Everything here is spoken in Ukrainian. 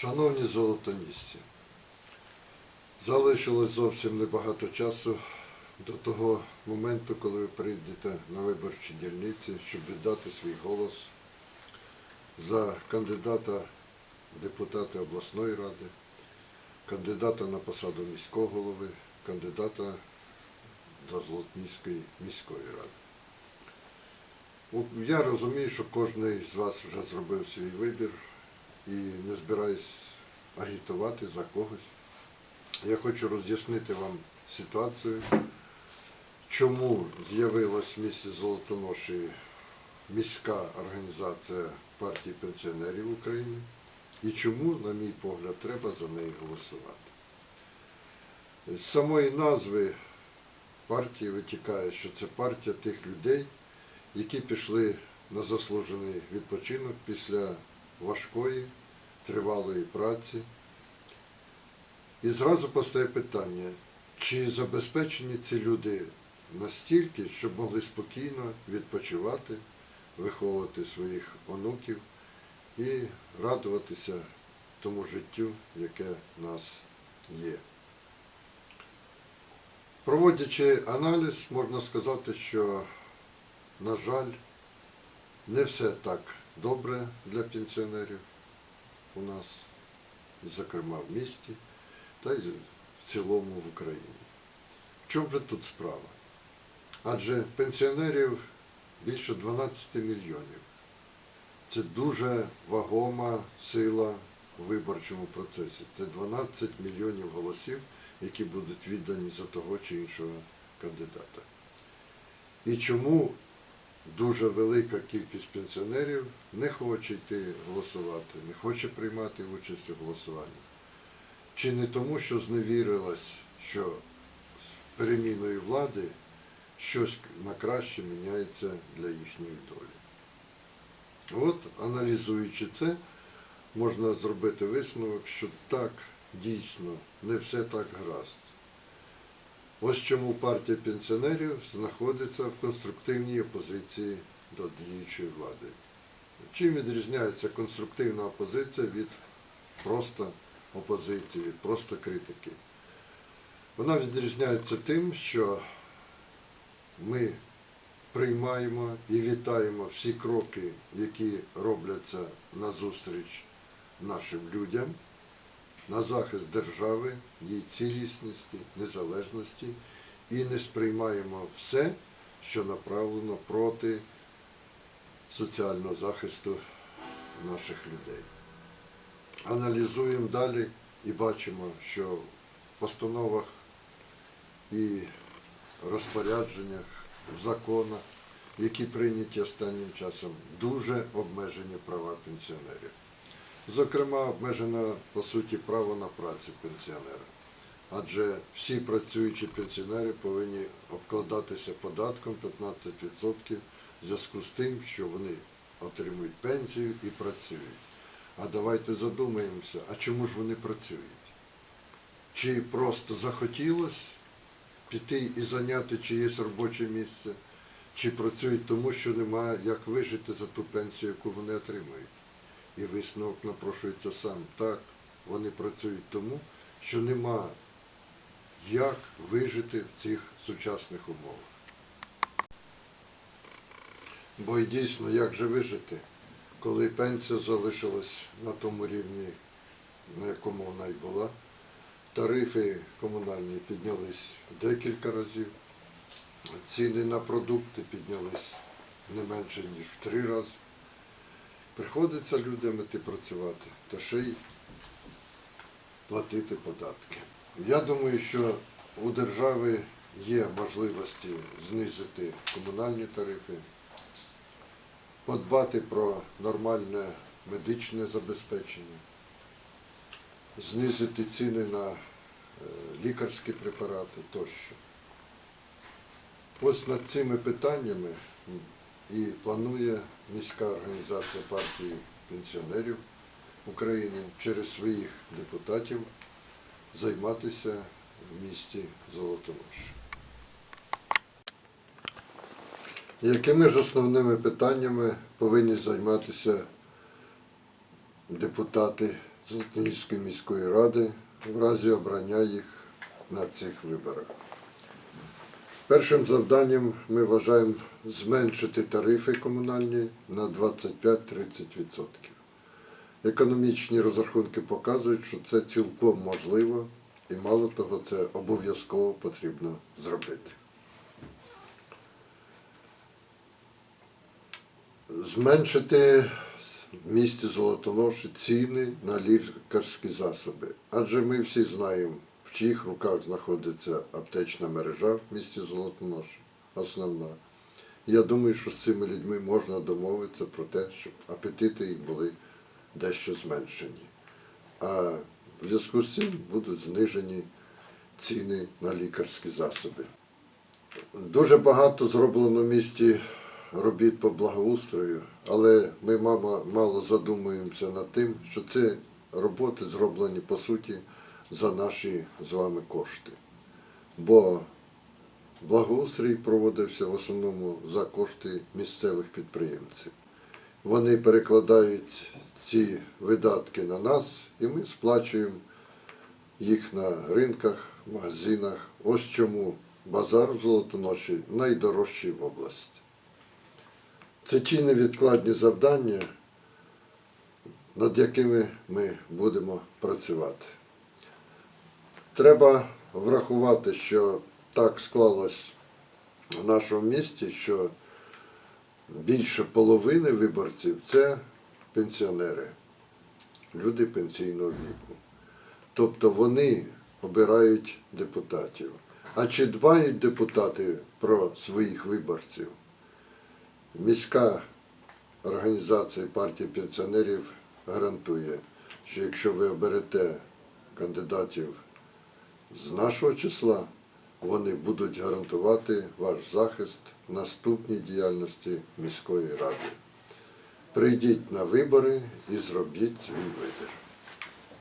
Шановні золотонісці, залишилось зовсім небагато часу до того моменту, коли ви прийдете на виборчі дільниці, щоб віддати свій голос за кандидата в депутати обласної ради, кандидата на посаду міського голови, кандидата до Золотніської міської ради. Я розумію, що кожен з вас вже зробив свій вибір і не збираюсь агітувати за когось. Я хочу роз'яснити вам ситуацію, чому з'явилась в місті Золотоноші міська організація партії пенсіонерів України і чому, на мій погляд, треба за неї голосувати. З самої назви партії витікає, що це партія тих людей, які пішли на заслужений відпочинок після важкої, тривалої праці. І зразу постає питання, чи забезпечені ці люди настільки, щоб могли спокійно відпочивати, виховувати своїх онуків і радуватися тому життю, яке в нас є. Проводячи аналіз, можна сказати, що, на жаль, не все так добре для пенсіонерів у нас, зокрема в місті, та й в цілому в Україні. В чому же тут справа? Адже пенсіонерів більше 12 мільйонів. Це дуже вагома сила у виборчому процесі. Це 12 мільйонів голосів, які будуть віддані за того чи іншого кандидата. І чому дуже велика кількість пенсіонерів не хоче йти голосувати, не хоче приймати участь у голосуванні? Чи не тому, що зневірилась, що з переміною влади щось на краще міняється для їхньої долі? От, аналізуючи це, можна зробити висновок, що так, дійсно, не все так гаразд. Ось чому партія пенсіонерів знаходиться в конструктивній опозиції до діючої влади. Чим відрізняється конструктивна опозиція від просто опозиції, від просто критики? Вона відрізняється тим, що ми приймаємо і вітаємо всі кроки, які робляться назустріч нашим людям, на захист держави, її цілісності, незалежності і не сприймаємо все, що направлено проти соціального захисту наших людей. Аналізуємо далі і бачимо, що в постановах і розпорядженнях, в законах, які прийняті останнім часом, дуже обмежені права пенсіонерів. Зокрема, обмежено, по суті, право на працю пенсіонера. Адже всі працюючі пенсіонери повинні обкладатися податком 15% в зв'язку з тим, що вони отримують пенсію і працюють. А давайте задумаємося, а чому ж вони працюють? Чи просто захотілося піти і зайняти чиєсь робоче місце, чи працюють тому, що немає як вижити за ту пенсію, яку вони отримують. І висновок напрошується сам. Так, вони працюють тому, що нема як вижити в цих сучасних умовах. Бо і дійсно, як же вижити, коли пенсія залишилась на тому рівні, на якому вона й була, тарифи комунальні піднялись декілька разів, ціни на продукти піднялись не менше, ніж в три рази. Приходиться людям іти працювати та ще й платити податки. Я думаю, що у держави є можливості знизити комунальні тарифи, подбати про нормальне медичне забезпечення, знизити ціни на е, лікарські препарати тощо. Ось над цими питаннями і планує міська організація партії пенсіонерів України через своїх депутатів займатися в місті Золотонош. Якими ж основними питаннями повинні займатися депутати Золотоніської міської ради в разі обрання їх на цих виборах. Першим завданням ми вважаємо зменшити тарифи комунальні на 25-30%. Економічні розрахунки показують, що це цілком можливо і мало того, це обов'язково потрібно зробити. Зменшити в місті Золотоноші ціни на лікарські засоби. Адже ми всі знаємо, в чиїх руках знаходиться аптечна мережа в місті Золотоноші, основна. Я думаю, що з цими людьми можна домовитися про те, щоб апетити їх були дещо зменшені. А в зв'язку з цим будуть знижені ціни на лікарські засоби. Дуже багато зроблено в місті робіт по благоустрою, але ми мало, мало задумуємося над тим, що це роботи зроблені по суті за наші з вами кошти. Бо благоустрій проводився в основному за кошти місцевих підприємців. Вони перекладають ці видатки на нас, і ми сплачуємо їх на ринках, магазинах. Ось чому базар в Золотоноші найдорожчий в області. Це ті невідкладні завдання, над якими ми будемо працювати. Треба врахувати, що так склалось в нашому місті, що більше половини виборців це пенсіонери, люди пенсійного віку. Тобто вони обирають депутатів. А чи дбають депутати про своїх виборців? Міська організація партії пенсіонерів гарантує, що якщо ви оберете кандидатів з нашого числа, вони будуть гарантувати ваш захист в наступній діяльності міської ради. Прийдіть на вибори і зробіть свій вибір.